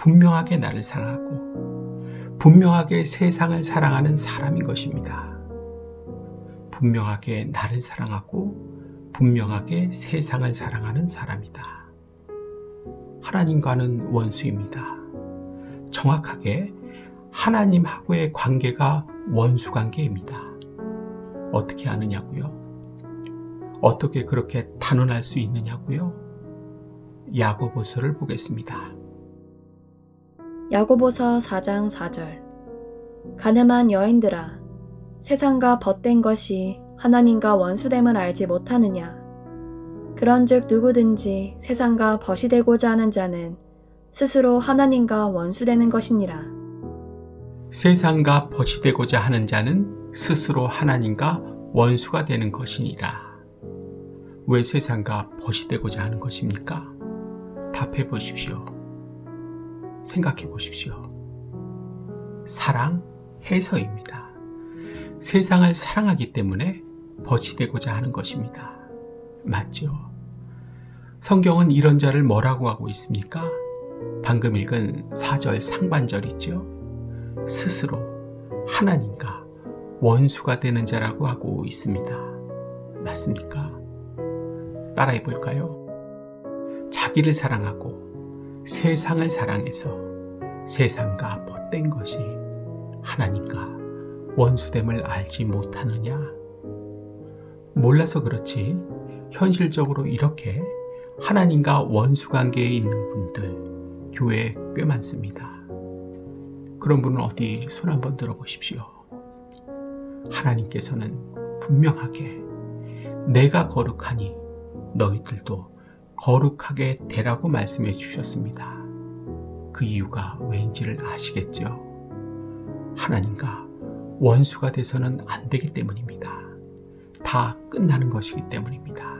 분명하게 나를 사랑하고 분명하게 세상을 사랑하는 사람인 것입니다. 분명하게 나를 사랑하고 분명하게 세상을 사랑하는 사람이다. 하나님과는 원수입니다. 정확하게 하나님하고의 관계가 원수 관계입니다. 어떻게 아느냐고요? 어떻게 그렇게 단언할 수 있느냐고요? 야고보서를 보겠습니다. 야고보서 4장 4절 가늠한 여인들아 세상과 벗된 것이 하나님과 원수됨을 알지 못하느냐 그런즉 누구든지 세상과 벗이 되고자 하는 자는 스스로 하나님과 원수되는 것이니라 세상과 벗이 되고자 하는 자는 스스로 하나님과 원수가 되는 것이니라. 왜 세상과 벗이 되고자 하는 것입니까? 답해 보십시오. 생각해 보십시오. 사랑해서입니다. 세상을 사랑하기 때문에 벗이 되고자 하는 것입니다. 맞죠? 성경은 이런 자를 뭐라고 하고 있습니까? 방금 읽은 4절 상반절 있죠? 스스로 하나님과 원수가 되는 자라고 하고 있습니다. 맞습니까? 따라해 볼까요? 자기를 사랑하고 세상을 사랑해서 세상과 벗된 것이 하나님과 원수됨을 알지 못하느냐? 몰라서 그렇지 현실적으로 이렇게 하나님과 원수 관계에 있는 분들 교회에 꽤 많습니다. 그런 분은 어디 손 한번 들어보십시오. 하나님께서는 분명하게 내가 거룩하니 너희들도 거룩하게 되라고 말씀해 주셨습니다. 그 이유가 왜인지를 아시겠죠? 하나님과 원수가 돼서는 안 되기 때문입니다. 다 끝나는 것이기 때문입니다.